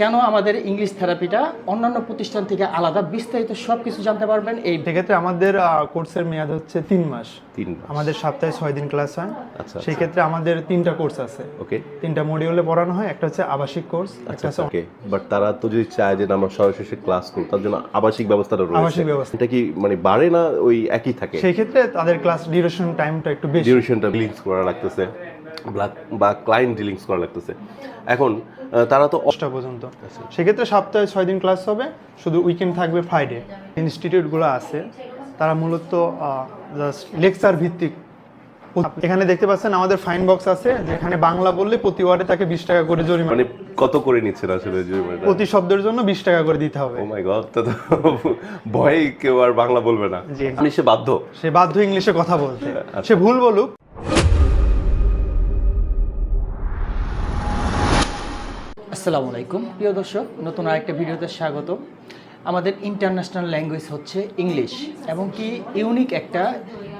কেন আমাদের ইংলিশ থেরাপিটা অন্যান্য প্রতিষ্ঠান থেকে আলাদা? বিস্তারিত সব কিছু জানতে পারবেন এই সেক্ষেত্রে আমাদের কোর্সের মেয়াদ হচ্ছে তিন মাস। তিন আমাদের সপ্তাহে ছয় দিন ক্লাস হয়। আচ্ছা সেই ক্ষেত্রে আমাদের তিনটা কোর্স আছে। ওকে। তিনটা মডিউলে পড়ানো হয় একটা হচ্ছে আবাসিক কোর্স একটা আচ্ছা হচ্ছে ওকে। বাট তারা তো যদি চায় যে আমরা সরাসরি ক্লাস করব তার জন্য আবাসিক ব্যবস্থাটা রয়েছে। আবাসিক ব্যবস্থা। এটা কি মানে বাড়ে না ওই একই থাকে? সেই ক্ষেত্রে তাদের ক্লাস ডিউরেশন টাইমটা একটু বেশি। ডিউরেশনটা ডিলিংস করা লাগতেছে। বা ক্লায়েন্ট ডিলিংস করা লাগতেছে। এখন তারা তো দশটা পর্যন্ত। সেক্ষেত্রে সপ্তাহে ছয় দিন ক্লাস হবে শুধু উইকেন্ড থাকবে ফ্রাইডে ইনস্টিটিউটগুলো আছে তারা মূলত জাস্ট লেকচার ভিত্তিক। এখানে দেখতে পাচ্ছেন আমাদের ফাইন বক্স আছে যেখানে বাংলা বললে প্রতি ওয়ার্ডে তাকে বিশ টাকা করে জরিমানা। মানে কত করে নিচ্ছেন আসলে জরিমানাটা? প্রতি শব্দের জন্য বিশ টাকা করে দিতে হবে। ও মাই গড তো তো ভয়ে কেউ আর বাংলা বলবে না। আপনি সে বাধ্য? সে বাধ্য ইংলিশে কথা বলতে। সে ভুল বলুক আসসালামু আলাইকুম। প্রিয় দর্শক, নতুন আরেকটা ভিডিওতে স্বাগত আমাদের ইন্টারন্যাশনাল ল্যাঙ্গুয়েজ হচ্ছে ইংলিশ এবং কি ইউনিক একটা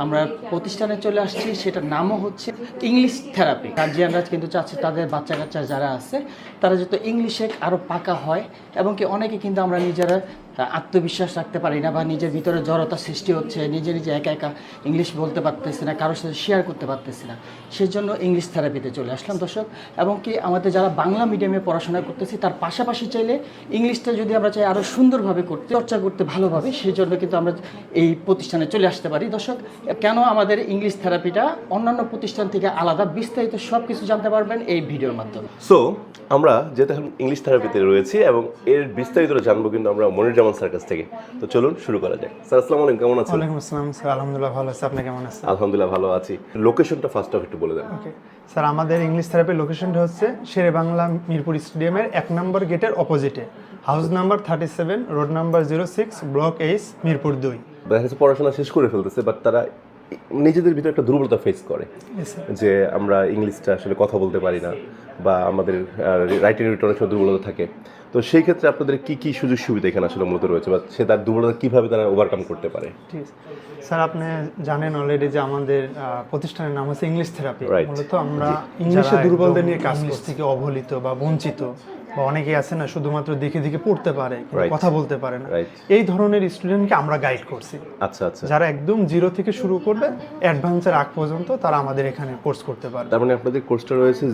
আমরা প্রতিষ্ঠানে চলে আসছি, সেটার নামও হচ্ছে ইংলিশ থেরাপি। গার্জিয়ানরা কিন্তু চাচ্ছে তাদের বাচ্চা কাচ্চা যারা আছে, তারা যাতে ইংলিশে আরও পাকা হয় এবং কি অনেকে কিন্তু আমরা নিজেরা আত্মবিশ্বাস রাখতে পারি না বা নিজের ভিতরে জড়তা সৃষ্টি হচ্ছে, নিজে নিজে একা একা ইংলিশ বলতে পারতেছি না, কারোর সাথে শেয়ার করতে পারতেছি না। সেই জন্য ইংলিশ থেরাপিতে চলে আসলাম দর্শক। এবং কি আমাদের যারা বাংলা মিডিয়ামে পড়াশোনা করতেছি, তার পাশাপাশি চাইলে ইংলিশটা যদি আমরা চাই আরও সুন্দরভাবে করতে, চর্চা করতে ভালোভাবে সেই জন্য কিন্তু আমরা এই প্রতিষ্ঠানে চলে আসতে পারি। দর্শক, কেন আমাদের ইংলিশ থেরাপিটা অন্যান্য প্রতিষ্ঠান থেকে আলাদা? বিস্তারিত সব কিছু জানতে পারবেন এই ভিডিওর মাধ্যমে। সো আমরা যেহেতু ইংলিশ থেরাপিতে রয়েছি এবং এর বিস্তারিত জানব কিন্তু আমরা মনির জামান স্যার কাছ থেকে? তো চলুন শুরু করা যাক। স্যার আসসালামু আলাইকুম কেমন আছেন? ওয়ালাইকুম আসসালাম স্যার আলহামদুলিল্লাহ ভালো আছে। আপনি কেমন আছেন? আলহামদুলিল্লাহ ভালো আছি। লোকেশনটা ফার্স্ট অফ একটু বলে দেন। ওকে স্যার আমাদের ইংলিশ থেরাপির লোকেশনটা হচ্ছে শেরে বাংলা মিরপুর স্টেডিয়ামের এক নম্বর গেটের অপোজিটে house number thirty seven road number zero six block H Mirpur দুই। পড়াশোনা শেষ করে ফেলতেছে বাট তারা নিজেদের ভিতরে একটা দুর্বলতা ফেস করে। যে আমরা ইংলিশটা আসলে কথা বলতে পারি না বা আমাদের রাইটিং রিটার্ন অনেক সময় দুর্বলতা থাকে। তো সেই ক্ষেত্রে আপনাদের কি কি সুযোগ সুবিধা এখানে আসলে মূলত রয়েছে? বা সে তার দুর্বলতা কীভাবে তারা ওভারকাম করতে পারে? ঠিক স্যার আপনি জানেন অলরেডি যে আমাদের আহ, প্রতিষ্ঠানের নাম হচ্ছে ইংলিশ থেরাপি. মূলত আমরা ইংলিশে দুর্বলদের নিয়ে কাজ করছি। থেকে অবহেলিত বা বঞ্চিত বা অনেকেই আছে না শুধুমাত্র দেখে দেখে পড়তে পারে কথা বলতে পারে না। এই ধরনের স্টুডেন্টকে আমরা গাইড করছি। আচ্ছা আচ্ছা। যারা একদম জিরো থেকে শুরু করবে অ্যাডভান্সের আগ পর্যন্ত তারা আমাদের এখানে কোর্স করতে পারে তার মানে আপনাদের কোর্সটা রয়েছে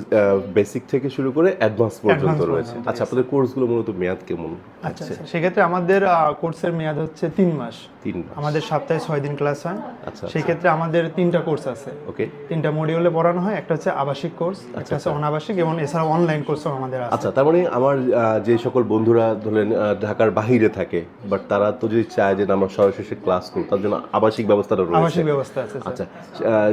বেসিক থেকে শুরু করে অ্যাডভান্স পর্যন্ত রয়েছে। আচ্ছা আপনাদের কোর্সগুলো মূলত মেয়াদ কেমন আচ্ছা আচ্ছা। সেক্ষেত্রে আমাদের কোর্সের মেয়াদ হচ্ছে তিন মাস। তিন আমাদের সপ্তাহে ছয় দিন ক্লাস হয়। আচ্ছা সেই ক্ষেত্রে আমাদের তিনটা কোর্স আছে। ওকে তিনটা মডিউলে পড়ানো হয় একটা হচ্ছে আবাসিক কোর্স একটা হচ্ছে অনাবাসিক এবং এছাড়া অনলাইন কোর্সও আমাদের আছে। আচ্ছা তার মানে আমার যে সকল বন্ধুরা ধরেন ঢাকার বাহিরে থাকে বাট তারা তো যদি চায় যে আমরা সরাসরি ক্লাস করব তার জন্য আবাসিক ব্যবস্থাটা রয়েছে। আবাসিক ব্যবস্থা আছে আচ্ছা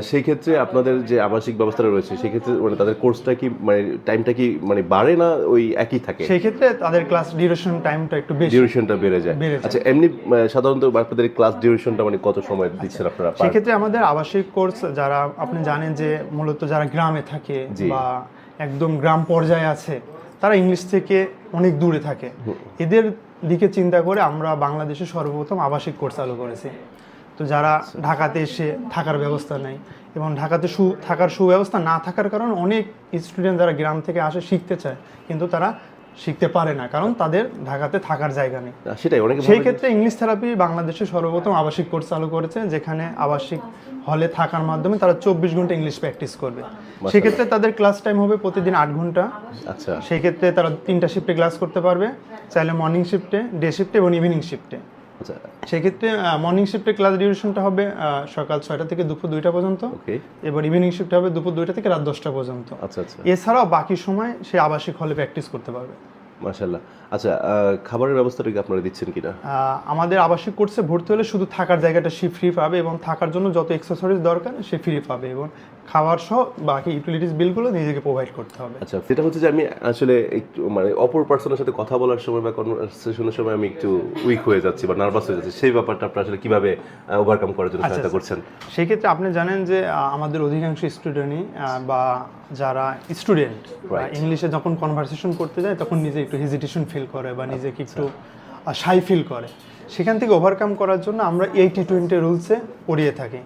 সেই ক্ষেত্রে আপনাদের যে আবাসিক ব্যবস্থাটা রয়েছে সেই ক্ষেত্রে মানে তাদের কোর্সটা কি মানে টাইমটা কি মানে বাড়ে না ওই একই থাকে? সেই ক্ষেত্রে তাদের ক্লাস ডিউরেশন টাইমটা একটু বেশি। ডিউরেশনটা বেড়ে যায়। আচ্ছা এমনি সাধারণত আপনাদের ক্লাস ডিউরেশনটা মানে কত সময় দিচ্ছেন আপনারা per- সেক্ষেত্রে আমাদের আবাসিক কোর্স যারা আপনি জানেন যে মূলত যারা গ্রামে থাকে। বা একদম গ্রাম পর্যায়ে আছে তারা ইংলিশ থেকে অনেক দূরে থাকে। এদের দিকে চিন্তা করে আমরা বাংলাদেশে সর্বপ্রথম আবাসিক কোর্স চালু করেছি। তো যারা ঢাকাতে এসে থাকার ব্যবস্থা নেই এবং ঢাকাতে সু থাকার সুব্যবস্থা না থাকার কারণে অনেক স্টুডেন্ট যারা গ্রাম থেকে আসে শিখতে চায় কিন্তু তারা শিখতে পারে না কারণ তাদের ঢাকাতে থাকার জায়গা নেই। সেটাই অনেকে সেই ক্ষেত্রে ইংলিশ থেরাপি বাংলাদেশে সর্বপ্রথম আবাসিক কোর্স চালু করেছে যেখানে আবাসিক হলে থাকার মাধ্যমে তারা চব্বিশ ঘণ্টা ইংলিশ প্র্যাকটিস করবে। সেক্ষেত্রে তাদের ক্লাস টাইম হবে প্রতিদিন আট ঘণ্টা। আচ্ছা। সেই ক্ষেত্রে তারা তিনটা শিফটে ক্লাস করতে পারবে চাইলে মর্নিং শিফটে ডে শিফটে এবং ইভিনিং শিফটে আচ্ছা। সেক্ষেত্রে মর্নিং শিফটে ক্লাস ডিউরেশনটা হবে সকাল ছয়টা থেকে দুপুর দুইটা পর্যন্ত। ওকে এবার ইভিনিং শিফটে হবে দুপুর দুইটা থেকে রাত দশটা পর্যন্ত। আচ্ছা আচ্ছা। এছাড়াও বাকি সময় সে আবাসিক হলে প্র্যাকটিস করতে পারবে। মাশাল্লাহ আচ্ছা খাবারের ব্যবস্থাটা কি আপনারা দিচ্ছেন কিনা? আমাদের আবাসিক কোর্সে ভর্তি হলে শুধু থাকার জায়গাটা সে ফ্রি পাবে এবং থাকার জন্য যত এক্সেসরিজ দরকার সে ফ্রি পাবে এবং খাবার সহ বাকি ইউটিলিটিস বিলগুলো নিজেকে প্রোভাইড করতে হবে। আচ্ছা সেটা হচ্ছে যে আমি আসলে একটু মানে অপর পার্সনের সাথে কথা বলার সময় বা কনভারসেশনের সময় আমি একটু উইক হয়ে যাচ্ছি বা নার্ভাস হয়ে যাচ্ছি। সেই ব্যাপারটা আপনারা আসলে কীভাবে ওভারকাম করার জন্য আচ্ছা, সহায়তা করছেন? সেই ক্ষেত্রে আপনি জানেন যে আমাদের অধিকাংশ স্টুডেন্টই বা যারা স্টুডেন্ট ইংলিশে যখন কনভারসেশন করতে যায় তখন নিজে একটু হেজিটেশন ফিল করে বা নিজেকে একটু সাই ফিল করে। সেখান থেকে ওভারকাম করার জন্য আমরা এইটি টোয়েন্টি রুলসে পড়িয়ে থাকি।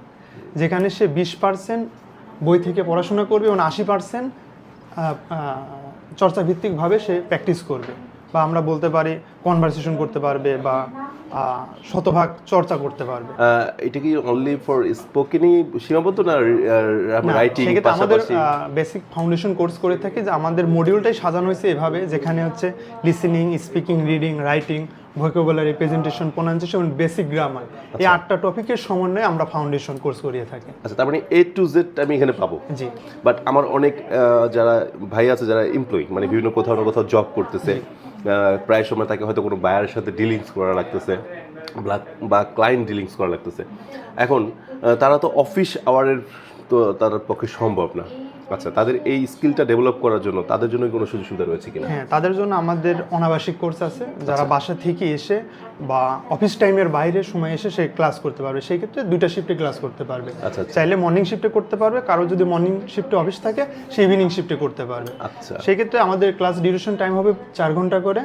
যেখানে সে বিশ পার্সেন্ট বই থেকে পড়াশোনা করবে এবং আশি পার্সেন্ট চর্চাভিত্তিকভাবে সে প্র্যাকটিস করবে। বা আমরা বলতে পারি কনভারসেশন করতে পারবে বা শতভাগ চর্চা করতে পারবে। এটা কি অনলি ফর স্পোকেনই সীমাবদ্ধ না রাইটিং আমাদের বেসিক ফাউন্ডেশন কোর্স করে থাকি যে আমাদের মডিউলটাই সাজানো হয়েছে এভাবে যেখানে হচ্ছে listening speaking reading writing vocabulary presentation pronunciation basic grammar এই আটটা টপিকের সমন্বয়ে আমরা ফাউন্ডেশন কোর্স করিয়ে থাকি। আচ্ছা তার মানে এ টু জেড আমি এখানে পাবো। জি। বাট আমার অনেক যারা ভাই আছে যারা এমপ্লয়ি মানে বিভিন্ন কোথাও না কোথাও জব করতেছে প্রায় সময় তাকে হয়তো কোনো বায়ারের সাথে ডিলিংস করা লাগতেছে বা ক্লায়েন্ট ডিলিংস করা লাগতেছে। এখন তারা তো অফিস আওয়ারের তো তার পক্ষে সম্ভব না। আচ্ছা তাদের এই স্কিলটা ডেভেলপ করার জন্য তাদের জন্য কোনো সুযোগ সুবিধা রয়েছে কিনা? হ্যাঁ তাদের জন্য আমাদের অনাবাসিক কোর্স আছে। যারা বাসা থেকে এসে বা অফিস টাইমের বাইরে সময় এসে সে ক্লাস করতে পারবে। সেই ক্ষেত্রে দুইটা শিফটে ক্লাস করতে পারবে। আচ্ছা, আচ্ছা। চাইলে মর্নিং শিফটে করতে পারবে। কারও যদি মর্নিং শিফটে অফিস থাকে সে ইভিনিং শিফটে করতে পারবে। আচ্ছা। সেই ক্ষেত্রে আমাদের ক্লাস ডিউরেশন টাইম হবে চার ঘণ্টা করে।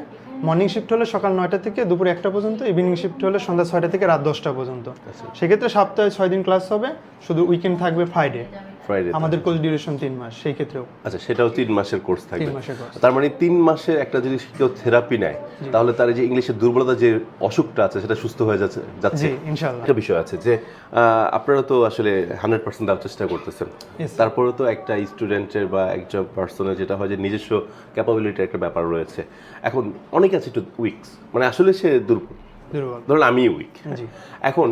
মর্নিং শিফট হলে সকাল নয়টা থেকে দুপুর একটা পর্যন্ত ইভিনিং শিফট হলে সন্ধ্যা ছয়টা থেকে রাত দশটা পর্যন্ত। আচ্ছা। সেক্ষেত্রে সপ্তাহে ছয় দিন ক্লাস হবে। শুধু উইকেন্ড থাকবে ফ্রাইডে ফ্রাইডে আমাদের কোর্স ডিউরেশন তিন মাস সেই ক্ষেত্রেও। আচ্ছা সেটাও তিন মাসের কোর্স থাকবে। মাসের। তার মানে তিন মাসে একটা যদি কেউ থেরাপি নেয় তাহলে তার যে ইংলিশের দুর্বলতা যে অসুখটা আছে সেটা সুস্থ হয়ে যাচ্ছে যাচ্ছে। জি ইনশাল্লাহ একটা বিষয় আছে যে আপনারা তো আসলে হান্ড্রেড পার্সেন্ট দেওয়ার চেষ্টা করতেছেন। তারপরে তো একটা স্টুডেন্টের বা একজন পার্সনের যেটা হয় যে নিজস্ব ক্যাপাবিলিটির একটা ব্যাপার রয়েছে। এখন অনেকে আছে একটু উইকস মানে আসলে সে দুর্বল। ধরুন আমি উইক জি। এখন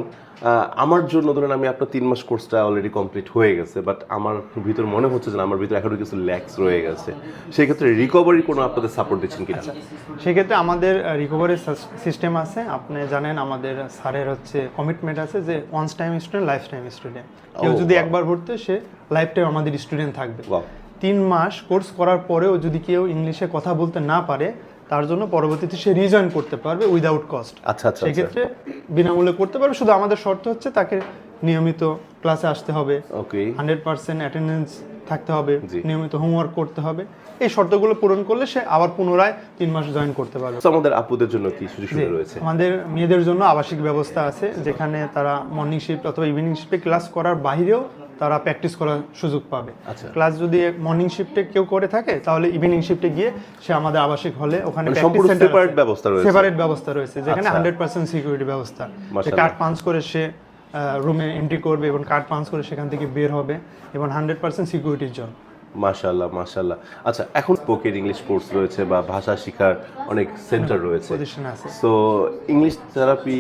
আমার জন্য ধরেন আমি আপনার তিন মাস কোর্সটা অলরেডি কমপ্লিট হয়ে গেছে বাট আমার ভিতর মনে হচ্ছে যে আমার ভিতরে এখনও কিছু ল্যাক্স রয়ে গেছে। সেই ক্ষেত্রে রিকভারি কোনো আপনাদের সাপোর্ট দিচ্ছেন কিনা? সেক্ষেত্রে আমাদের রিকভারি সিস্টেম আছে। আপনি জানেন আমাদের স্যারের হচ্ছে কমিটমেন্ট আছে যে once time student life time student কেউ যদি একবার ভর্তি সে লাইফ টাইম আমাদের স্টুডেন্ট থাকবে। তিন মাস কোর্স করার পরেও যদি কেউ ইংলিশে কথা বলতে না পারে তার জন্য পরবর্তীতে সে রিজয়েন করতে পারবে উইদাউট কস্ট আচ্ছা আচ্ছা আচ্ছা। সেক্ষেত্রে বিনামূল্যে করতে পারবে। শুধু আমাদের শর্ত হচ্ছে তাকে নিয়মিত ক্লাসে আসতে হবে। ওকে হান্ড্রেড পার্সেন্ট অ্যাটেন্ডেন্স থাকতে হবে। নিয়মিত হোমওয়ার্ক করতে হবে। এই শর্তগুলো পূরণ করলে সে আবার পুনরায় তিন মাস জয়েন করতে পারবে। আমাদের আপুদের জন্য কি সুযোগ সুবিধা রয়েছে? আমাদের মেয়েদের জন্য আবাসিক ব্যবস্থা আছে যেখানে তারা মর্নিং শিফট অথবা ইভিনিং শিফটে ক্লাস করার বাইরেও তারা প্র্যাকটিস করার সুযোগ পাবে। আচ্ছা। ক্লাস যদি মর্নিং শিফটে কেউ করে থাকে তাহলে ইভিনিং শিফটে গিয়ে সে আমাদের আবাসিক হলে ওখানে মানে ব্যবস্থা রয়েছে। সেপারেট ব্যবস্থা রয়েছে যেখানে আচ্ছা। হান্ড্রেড পার্সেন্ট সিকিউরিটি ব্যবস্থা। কার্ড পাঞ্চ করে সে রুমে এন্ট্রি করবে এবং কার্ড পাঞ্চ করে সেখান থেকে বের হবে এবং হান্ড্রেড পার্সেন্ট সিকিউরিটির জন্য। মাশাআল্লাহ মাশাআল্লাহ। আচ্ছা এখন স্পোকেন ইংলিশ কোর্স রয়েছে বা ভাষা শেখার অনেক সেন্টার রয়েছে। সো ইংলিশ থেরাপি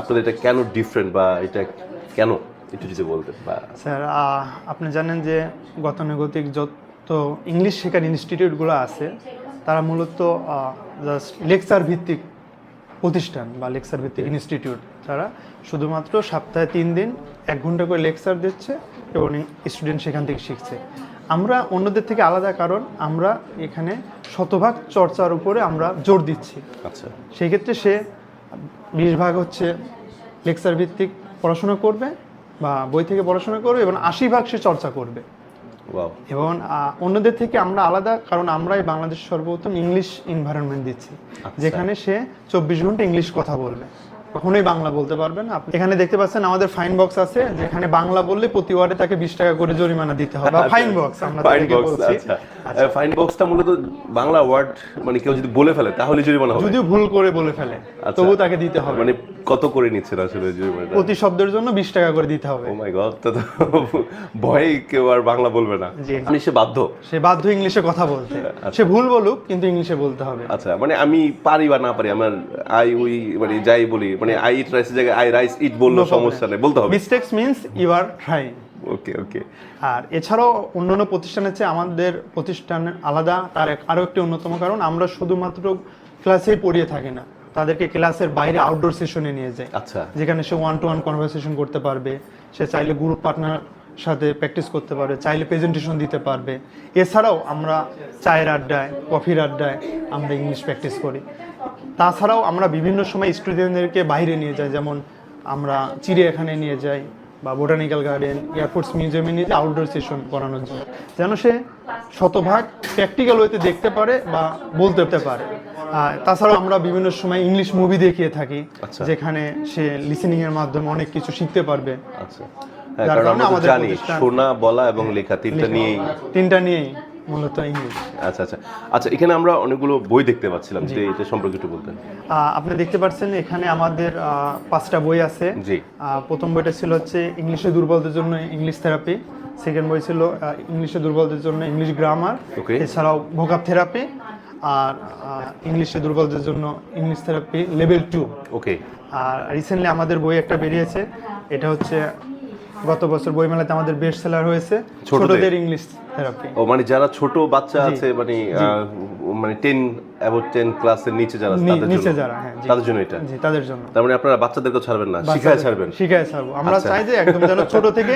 আপনাদের এটা কেন ডিফারেন্ট বা এটা কেন একটু যদি বলতেন বা স্যার আপনি জানেন যে গতানুগতিক যত ইংলিশ শেখার ইনস্টিটিউটগুলো আছে তারা মূলত জাস্ট লেকচার ভিত্তিক প্রতিষ্ঠান বা লেকচার ভিত্তিক ইনস্টিটিউট তারা শুধুমাত্র সপ্তাহে তিন দিন এক ঘণ্টা করে লেকচার দিচ্ছে এবং স্টুডেন্ট সেখান থেকে শিখছে। আমরা অন্যদের থেকে আলাদা কারণ আমরা এখানে শতভাগ চর্চার উপরে আমরা জোর দিচ্ছি। আচ্ছা। সেই ক্ষেত্রে সে বিশ ভাগ হচ্ছে লেকচার ভিত্তিক পড়াশোনা করবে বা বই থেকে পড়াশোনা করবে এবং আশি ভাগ সে চর্চা করবে। এবং অন্যদের থেকে আমরা আলাদা কারণ আমরাই বাংলাদেশ সর্বপ্রথম ইংলিশ এনভায়রনমেন্ট দিচ্ছি। যেখানে সে চব্বিশ ঘণ্টা ইংলিশ কথা বলবে। কখনোই বাংলা বলতে পারবে না। আপনি এখানে দেখতে পাচ্ছেন আমাদের ফাইন বক্স আছে যেখানে বাংলা বললে প্রতি ওয়ার্ডে তাকে বিশ টাকা করে জরিমানা দিতে হবে। ফাইন বক্স আমরা ফাইন বক্স আচ্ছা। ফাইন বক্সটা মূলত বাংলা ওয়ার্ড মানে কেউ যদি বলে ফেলে তাহলে জরিমানা হবে। যদিও ভুল করে বলে ফেলে আচ্ছা। তবু তাকে দিতে হবে। মানে কত করে নিচ্ছেন আসলে জরিমানাটা? প্রতি শব্দের জন্য বিশ টাকা করে দিতে হবে। ও মাই গড তো ভয়ে কেউ আর বাংলা বলবে না। আমি সে বাধ্য? সে বাধ্য ইংলিশে কথা বলতে। সে ভুল বলুক কিন্তু ইংলিশে বলতে হবে। আচ্ছা মানে আমি পারি বা না পারি আমার আই উই মানে যাই বলি মানে আই ইট রাইসের জায়গায় আই রাইস ইট বলল সমস্যা নেই বলতে হবে। Mistakes means you are trying okay okay আর এছাড়াও অন্যান্য প্রতিষ্ঠানের চেয়ে আমাদের প্রতিষ্ঠান আলাদা তার এক- আরও একটি অন্যতম কারণ আমরা শুধুমাত্র ক্লাসেই পড়িয়ে থাকি না। তাদেরকে ক্লাসের বাইরে আউটডোর সেশনে নিয়ে যাই। আচ্ছা। যেখানে সে ওয়ান টু ওয়ান কনভারসেশন করতে পারবে সে চাইলে গ্রুপ পার্টনার সাথে প্র্যাকটিস করতে পারবে চাইলে প্রেজেন্টেশন দিতে পারবে। এছাড়াও আমরা চায়ের আড্ডায় কফির আড্ডায় আমরা ইংলিশ প্র্যাকটিস করি। তাছাড়াও আমরা বিভিন্ন সময় স্টুডেন্টদেরকে বাইরে নিয়ে যাই যেমন আমরা চিড়িয়াখানায় নিয়ে যাই বা বোটানিক্যাল গার্ডেন এয়ারফোর্স মিউজিয়ামে নিয়ে যাই আউটডোর সেশন করানোর জন্য। যেন সে শতভাগ প্র্যাকটিক্যাল ওয়েতে দেখতে পারে বা বলতে পারে। তাছাড়াও আমরা বিভিন্ন সময় ইংলিশ মুভি দেখিয়ে থাকি আচ্ছা। যেখানে সে লিসেনিং এর মাধ্যমে অনেক কিছু শিখতে পারবে। আচ্ছা। হ্যাঁ কারণ আমরা জানি শোনা বলা এবং লেখা তিনটা নিয়েই তিনটা নিয়েই। মূলত ইংলিশ আচ্ছা আচ্ছা। আচ্ছা এখানে আমরা অনেকগুলো বই দেখতে পাচ্ছিলাম যে এটা সম্পর্কে একটু বলতেন। আপনি দেখতে পাচ্ছেন এখানে আমাদের পাঁচটা বই আছে। জি। প্রথম বইটা ছিল হচ্ছে ইংলিশে দুর্বলদের জন্য ইংলিশ থেরাপি। সেকেন্ড বই ছিল ইংলিশে দুর্বলদের জন্য ইংলিশ গ্রামার. এছাড়াও ভোকাব থেরাপি আর ইংলিশে দুর্বলদের জন্য English therapy level two. Okay. আর রিসেন্টলি আমাদের বই একটা বেরিয়েছে এটা হচ্ছে গত বছর বইমেলাতে আমাদের বেস্ট সেলার হয়েছে ছোটদের? ইংলিশ থেরাপি ও মানে যারা ছোট বাচ্চা আছে মানে মানে টেন অ্যাবাউট টেন ক্লাসের নিচে যারা তাদের নিচে যারা হ্যাঁ তাদের জন্য এটা? জি তাদের জন্য। তার মানে আপনারা বাচ্চাদেরকে ছাড়বেন না শিখায় ছাড়বেন। শিখায় ছাড়বো। আমরা আচ্ছা। চাই যে একদম যেন ছোট থেকে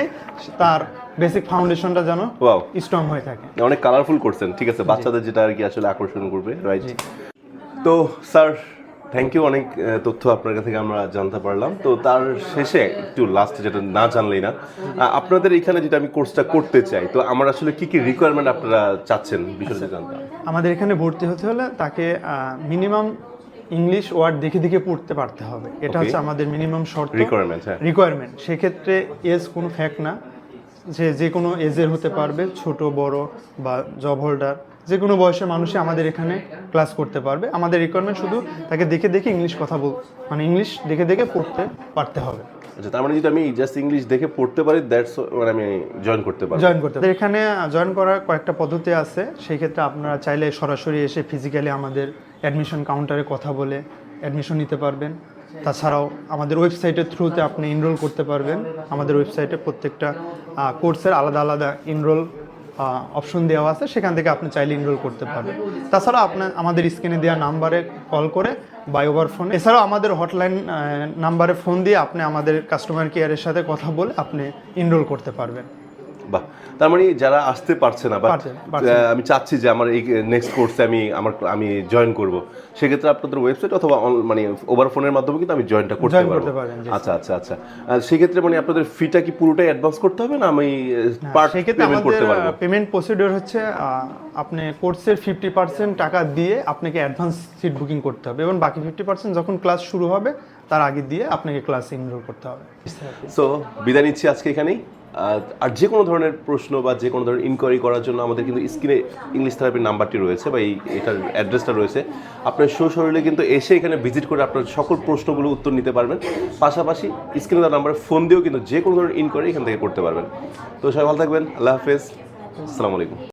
তার বেসিক ফাউন্ডেশনটা যেন ওয়াও স্ট্রং হয়ে থাকে। অনেক কালারফুল করছেন ঠিক আছে বাচ্চাদের যেটা আর কি আসলে আকর্ষণ করবে রাইট তো স্যার থ্যাংক ইউ অনেক তথ্য আপনার কাছ থেকে আমরা জানতে পারলাম। তো তার শেষে একটু লাস্ট যেটা না জানলেই না আপনাদের এখানে যেটা আমি কোর্সটা করতে চাই তো আমার আসলে কি কি রিকোয়ারমেন্ট আপনারা চাচ্ছেন বিষয়টা জানতাম আমাদের এখানে ভর্তি হতে হলে তাকে মিনিমাম ইংলিশ ওয়ার্ড দেখে দেখে পড়তে পারতে হবে। এটা হচ্ছে আমাদের মিনিমাম শর্ত। রিকোয়ারমেন্ট হ্যাঁ। রিকোয়ারমেন্ট সেক্ষেত্রে এজ কোনো ফ্যাক্ট না। যে যে কোনো এজের হতে পারবে ছোট বড় বা জব হোল্ডার যে কোনো বয়সের মানুষই আমাদের এখানে ক্লাস করতে পারবে। আমাদের রিকোয়ারমেন্ট শুধু তাকে দেখে দেখে ইংলিশ কথা বল মানে ইংলিশ দেখে দেখে পড়তে পারতে হবে। আচ্ছা তার মানে যদি আমি জাস্ট ইংলিশ দেখে পড়তে পারি দ্যাটস মানে আমি জয়েন করতে পারি জয়েন করতে হবে এখানে জয়েন করার কয়েকটা পদ্ধতি আছে। সেই ক্ষেত্রে আপনারা চাইলে সরাসরি এসে ফিজিক্যালি আমাদের অ্যাডমিশন কাউন্টারে কথা বলে অ্যাডমিশন নিতে পারবেন। তাছাড়াও আমাদের ওয়েবসাইটের থ্রুতে আপনি এনরোল করতে পারবেন। আমাদের ওয়েবসাইটে প্রত্যেকটা কোর্সের আলাদা আলাদা এনরোল অপশন দেওয়া আছে, সেখান থেকে আপনি চাইলে ইনরোল করতে পারবেন। তাছাড়া আপনার আমাদের স্ক্রিনে দেওয়া নাম্বারে কল করে বাই ওভার ফোন এছাড়াও আমাদের হটলাইন নাম্বারে ফোন দিয়ে আপনি আমাদের কাস্টমার কেয়ারের সাথে কথা বলে আপনি ইনরোল করতে পারবেন। বাহ। তার মানে যারা আসতে পারছে না বা। আমি চাচ্ছি যে আমার এই নেক্সট কোর্সে আমি আমার আমি জয়েন করব। সেক্ষেত্রে আপনাদের ওয়েবসাইট অথবা মানে ওভার ফোনের মাধ্যমে কিন্তু আমি জয়েনটা করতে পারব। আচ্ছা আচ্ছা আচ্ছা। সেক্ষেত্রে মানে আপনাদের ফিটা কি পুরোটাই অ্যাডভান্স করতে হবে না আমি পার্ট সেক্ষেত্রে পেমেন্ট আমাদের করতে পারব? পেমেন্ট প্রসিডিওর হচ্ছে আপনি কোর্সের ফিফটি পার্সেন্ট টাকা দিয়ে আপনাকে অ্যাডভান্স সিট বুকিং করতে হবে এবং বাকি ফিফটি পার্সেন্ট যখন ক্লাস শুরু হবে তার আগে দিয়ে আপনাকে ক্লাস এনরোল করতে হবে। সো বিদায় নিচ্ছি আজকে এখানেই। আর যে কোনো ধরনের প্রশ্ন বা যে কোনো ধরনের ইনকোয়ারি করার জন্য আমাদের কিন্তু স্ক্রিনে ইংলিশ থেরাপির নাম্বারটি রয়েছে বা এই এটার অ্যাড্রেসটা রয়েছে। আপনার সশরীরে কিন্তু এসে এখানে ভিজিট করে আপনার সকল প্রশ্নগুলো উত্তর নিতে পারবেন। পাশাপাশি স্ক্রিনে তার নাম্বারে ফোন দিয়েও কিন্তু যে কোনো ধরনের ইনকোয়ারি এখান থেকে করতে পারবেন। তো সবাই ভালো থাকবেন। আল্লাহ হাফেজ। আসসালামু আলাইকুম।